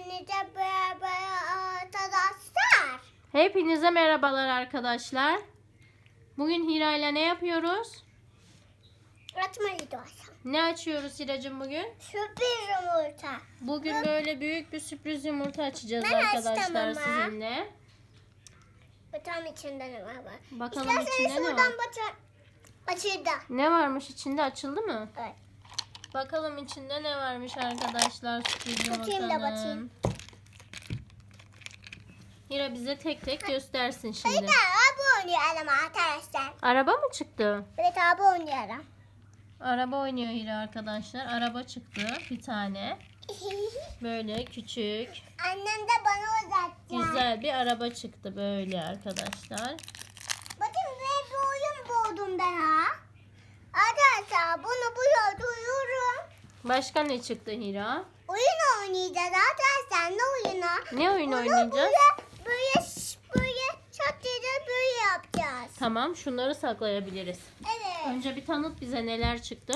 Hepinize beraber arkadaşlar. Hepinize merhabalar arkadaşlar. Bugün Hira ile ne yapıyoruz? Açma gidiyorsun. Ne açıyoruz Hiracığım bugün? Sürpriz yumurta. Bugün böyle büyük bir sürpriz yumurta açacağız Ben arkadaşlar sizinle. Tam içinde ne var? Bakalım İsterseniz içinde ne var? Açıldı. Ne varmış içinde açıldı mı? Evet. Bakalım içinde ne varmış arkadaşlar sürpriz Bakayım da bakayım. Hira bize tek tek göstersin Bir şimdi. de abi oynayalım arkadaşlar. Araba mı çıktı? Evet abi oynayalım. Araba oynuyor Hira arkadaşlar. Araba çıktı bir tane. Böyle küçük. Annem de bana uzattı. Güzel bir araba çıktı böyle arkadaşlar. Bakın böyle bir oyun buldum ben ha. Arkadaşlar bunu bu yolda. Başka ne çıktı Hira? Oyun oynayacağız arkadaşlar. Ne oyunu? Ne oyun oynayacağız? Böyle böyle böyle çatıda böyle yapacağız. Tamam şunları saklayabiliriz. Evet. Önce bir tanıt bize neler çıktı.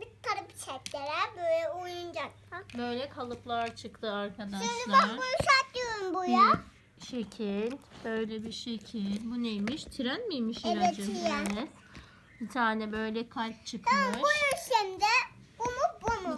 Bir tane çektiler böyle oyuncak. Böyle kalıplar çıktı Şimdi ben arkadaşlar. bunu satıyorum buraya. Bir şekil. Böyle bir şekil. Bu neymiş? Tren miymiş Evet, tren. Bir tane böyle kalp çıkmış. Tamam buyur şimdi.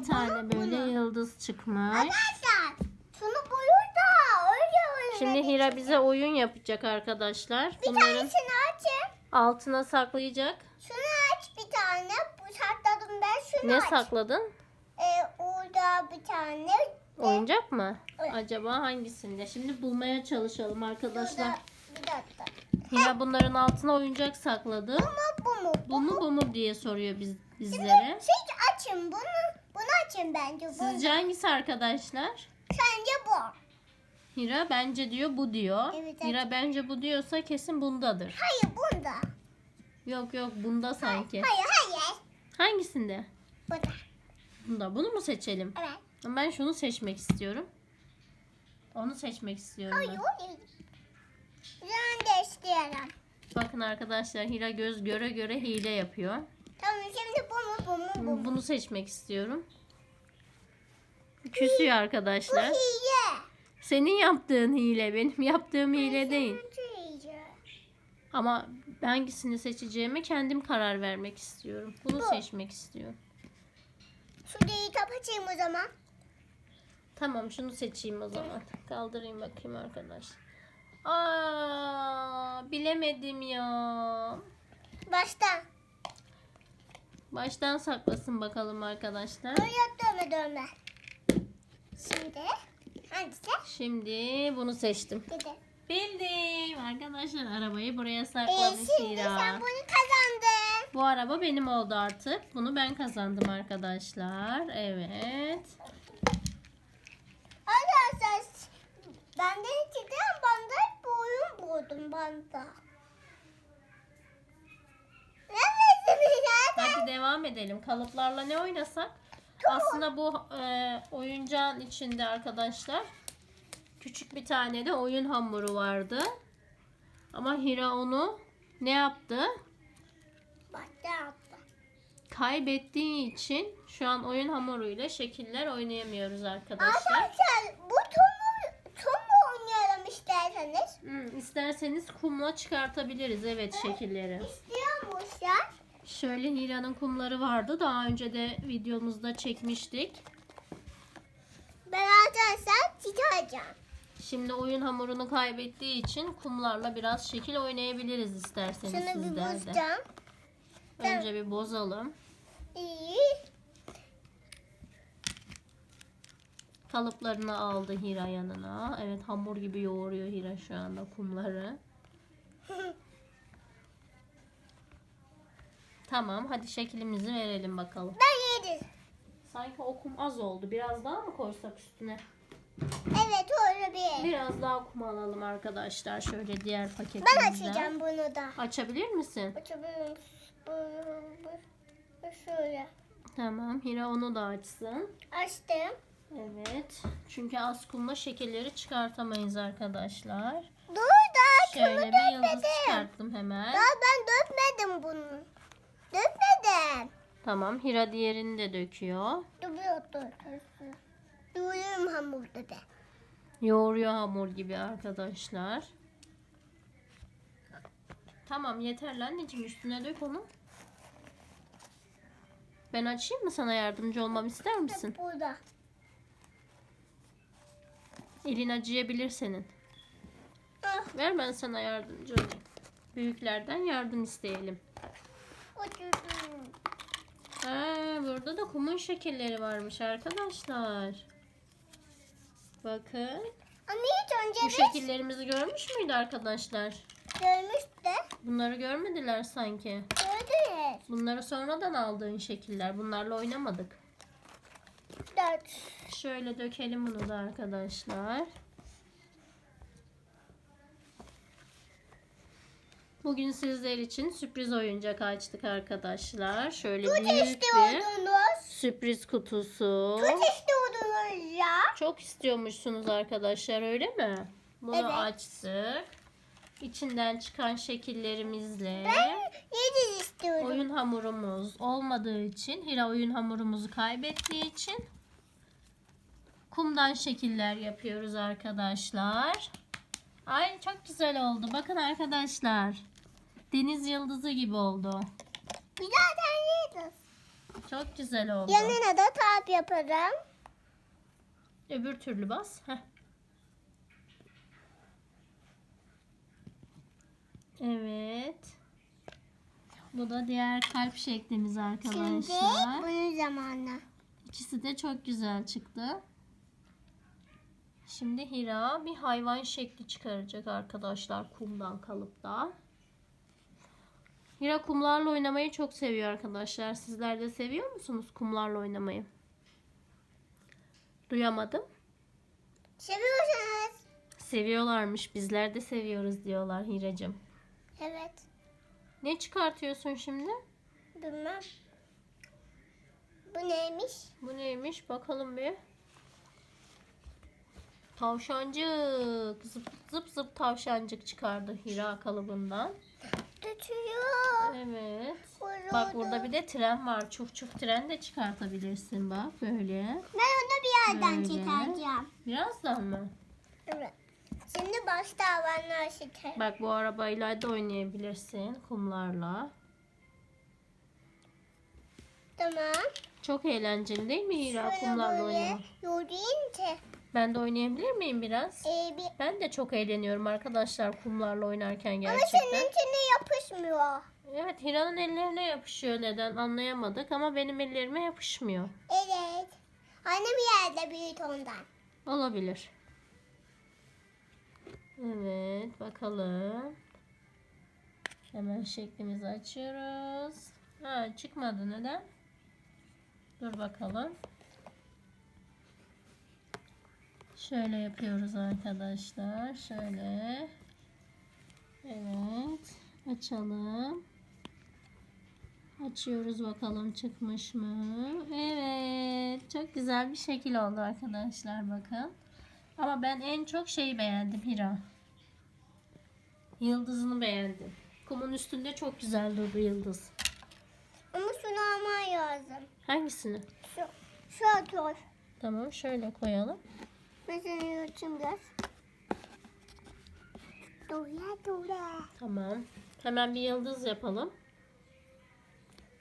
Bir tane böyle yıldız çıkmış. Arkadaşlar şunu buyur da öyle öyle. Şimdi Hira bize oyun yapacak arkadaşlar. Bir Bunların tanesini açın. altına saklayacak. Şunu aç bir tane. Bu sakladım ben şunu Ne aç. sakladın? Ee, orada bir tane. Oyuncak mı? Evet. Acaba hangisinde? Şimdi bulmaya çalışalım arkadaşlar. Bir dakika. Hira bunların altına oyuncak sakladı. Bu mu bu mu? Bu mu bu mu diye soruyor biz, Şimdi bizlere. siz açın bunu. Bunu açın bence. Bunu. Sizce hangisi arkadaşlar? Sence bu. Hira bence diyor bu diyor. Evet, evet. Hira bence bu diyorsa kesin bundadır. Hayır bunda. Yok yok bunda sanki. Hayır hayır. Hangisinde? Bu da. Bunda. Bunu mu seçelim? Evet. Ben şunu seçmek istiyorum. Onu seçmek istiyorum Hayır ben. de istiyorum. Bakın arkadaşlar Hira göz göre göre hile yapıyor. Tamam şimdi bu mu bu mu bu mu? Bunu seçmek istiyorum. Küsüyor arkadaşlar. Senin yaptığın hile benim yaptığım hile değil. Ama hangisini seçeceğime kendim karar vermek istiyorum. Bunu Bu. seçmek istiyorum. Şurayı kapatayım o zaman. Tamam şunu seçeyim o zaman. Kaldırayım bakayım arkadaşlar. Aa, bilemedim ya. Baştan. Baştan saklasın bakalım arkadaşlar. Böyle dönme dönme. Şimdi hangisi? Şimdi bunu seçtim. Bir de. Bildim. Arkadaşlar arabayı buraya Ee, saklamış şimdi Hira. sen bunu kazandın. Bu araba benim oldu artık. Bunu ben kazandım arkadaşlar. Evet. Arkadaşlar benden içinden banda bu oyun buldum banda. Hadi devam edelim. Kalıplarla ne oynasak? Aslında bu e, oyuncağın içinde arkadaşlar küçük bir tane de oyun hamuru vardı. Ama Hira onu ne yaptı? Kaybettiği için şu an oyun hamuruyla şekiller oynayamıyoruz arkadaşlar. Arkadaşlar bu tomu, tomu oynayalım isterseniz. Hmm, isterseniz kumla çıkartabiliriz evet şekilleri. İstiyormuşlar. Şöyle Hira'nın kumları vardı. Daha önce de videomuzda çekmiştik. Ben arkadaşlar çıkaracağım. Şimdi oyun hamurunu kaybettiği için kumlarla biraz şekil oynayabiliriz isterseniz Şunu bir sizler de. bozacağım. Önce bir bozalım. İyi. Kalıplarını aldı Hira yanına. Evet hamur gibi yoğuruyor Hira şu anda kumları. Tamam hadi şeklimizi verelim bakalım. Ben yedim. Sanki o kum az oldu. Biraz daha mı koysak üstüne? Evet bir. Biraz daha kum alalım arkadaşlar. Şöyle diğer Ben paketimizden. açacağım bunu da. Açabilir misin? Açabilirim. Bu, bu, bu şöyle. Tamam. Hira onu da açsın. Açtım. Evet. Çünkü az kumla şekilleri çıkartamayız arkadaşlar. Dur daha Şöyle bir yıldız dökmedim. çıkarttım hemen. Daha ben dökmedim bunu. Dökmedim. Tamam. Hira diğerini de döküyor. Dur dur dur. Duyuyorum hamurda da. Yoğuruyor hamur gibi arkadaşlar. Tamam yeterli anneciğim üstüne dök onu. Ben açayım mı sana yardımcı olmam ister misin? Burada. Elin acıyabilir senin. Ah, Ver ben sana yardımcı olayım. Büyüklerden yardım isteyelim. Oturdum. Aa, burada da kumun şekilleri varmış arkadaşlar. Bakın. Ama hiç önce Bu biz şekillerimizi görmüş müydü arkadaşlar? görmüştü. Bunları görmediler sanki. Gördünüz. Bunları sonradan aldığın şekiller. Bunlarla oynamadık. Dört. Şöyle dökelim bunu da arkadaşlar. Bugün sizler için sürpriz oyuncak açtık arkadaşlar. Şöyle Kaç büyük bir istiyordunuz? sürpriz kutusu. Kaç istiyordunuz ya? Çok istiyormuşsunuz arkadaşlar öyle mi? Bunu Evet. açtık. İçinden çıkan şekillerimizle Ben yedi istiyorum. oyun hamurumuz olmadığı için Hira oyun hamurumuzu kaybettiği için kumdan şekiller yapıyoruz arkadaşlar. Ay çok güzel oldu. Bakın arkadaşlar. Deniz yıldızı gibi oldu. Bir zaten yedi. Çok güzel oldu. Yanına da tap yaparım. Öbür türlü bas. Heh. Evet. Bu da diğer kalp şeklimiz Şimdi arkadaşlar. bunun zamanı. İkisi de çok güzel çıktı. Şimdi Hira bir hayvan şekli çıkaracak arkadaşlar kumdan kalıpta. Hira kumlarla oynamayı çok seviyor arkadaşlar. Sizler de seviyor musunuz kumlarla oynamayı? Duyamadım. Seviyorsanız. Seviyorlarmış. Bizler de seviyoruz diyorlar Hiracığım. Evet. Ne çıkartıyorsun şimdi? Bilmem. Bu neymiş? Bu neymiş? Bakalım bir. Tavşancık. Zıp zıp zıp tavşancık çıkardı Hira kalıbından. Tutuyor. Evet. Burada. Bak burada bir de tren var. Çuf çuf tren de çıkartabilirsin bak böyle. Ben onu bir yerden Böyle. çıkaracağım. Birazdan mı? Evet. Şimdi başta havanlar çıkar. Bak bu arabayla da oynayabilirsin kumlarla. Tamam. Çok eğlenceli değil mi Hira kumlarla oynamak? yürüyünce. Ben de oynayabilir miyim biraz? E, bir... Ben de çok eğleniyorum arkadaşlar kumlarla oynarken Ama gerçekten. seninkine yapışmıyor. Evet Hira'nın ellerine yapışıyor neden anlayamadık ama benim ellerime yapışmıyor. Evet. Hani bir yerde büyük ondan. Olabilir. Evet bakalım. Hemen şeklimizi açıyoruz. Ha çıkmadı neden? Dur bakalım. Şöyle yapıyoruz arkadaşlar. Şöyle. Evet. Açalım. Açıyoruz bakalım çıkmış mı? Evet. Çok güzel bir şekil oldu arkadaşlar bakın. Ama ben en çok şeyi beğendim Hira. Yıldızını beğendim. Kumun üstünde çok güzel durdu yıldız. Lazım. Hangisini? Şu, şu atıyor. Tamam şöyle koyalım. Mesela yürütüm biraz. Doya doya. Tamam. Hemen bir yıldız yapalım.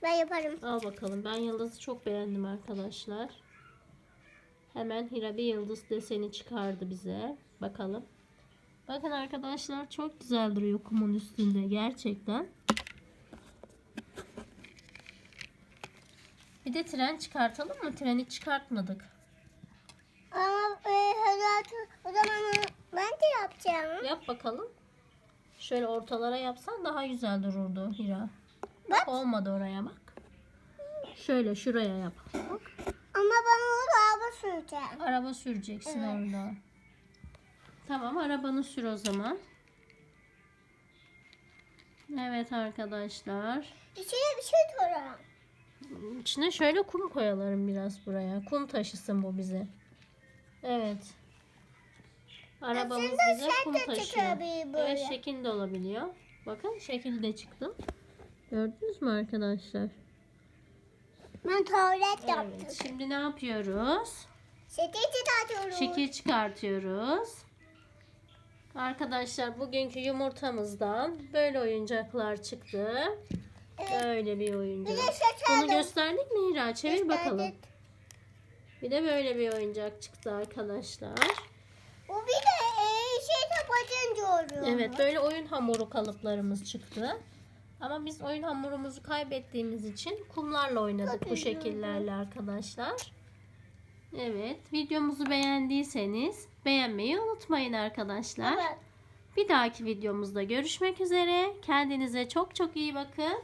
Ben yaparım. Al bakalım. Ben yıldızı çok beğendim arkadaşlar. Hemen Hira bir yıldız deseni çıkardı bize. Bakalım. Bakın arkadaşlar çok güzel duruyor kumun üstünde gerçekten. Bir de tren çıkartalım mı? Treni çıkartmadık. Ama e, o zaman ben de yapacağım. Yap bakalım. Şöyle ortalara yapsan daha güzel dururdu Hira. Bak. Olmadı oraya bak. Şöyle şuraya yap. Bak. Ama ben orada araba süreceğim. Araba süreceksin Evet. orada. Tamam arabanı sür o zaman. Evet arkadaşlar. İçine bir şey koyalım. İçine şöyle kum koyalım biraz buraya. Kum taşısın bu bize. Evet. Arabamız Aslında bize şekil kum taşıyor. çıkabilir böyle. Evet şekil de olabiliyor. Bakın şekil de çıktı. Gördünüz mü arkadaşlar? Ben tuvalet yaptım. Evet. Şimdi ne yapıyoruz? Şeker çıkartıyoruz. Şekil çıkartıyoruz. Arkadaşlar bugünkü yumurtamızdan böyle oyuncaklar çıktı. Böyle bir oyuncak. şeker Bunu gösterdik mi Hira? Çevir bakalım. Bir de böyle bir oyuncak çıktı arkadaşlar. Bu bir de e, şey kapatın diyorum. Evet böyle oyun hamuru kalıplarımız çıktı. Ama biz oyun hamurumuzu kaybettiğimiz için kumlarla oynadık bu şekillerle arkadaşlar. Evet videomuzu beğendiyseniz beğenmeyi unutmayın arkadaşlar. Evet. Bir dahaki videomuzda görüşmek üzere. Kendinize çok çok iyi bakın.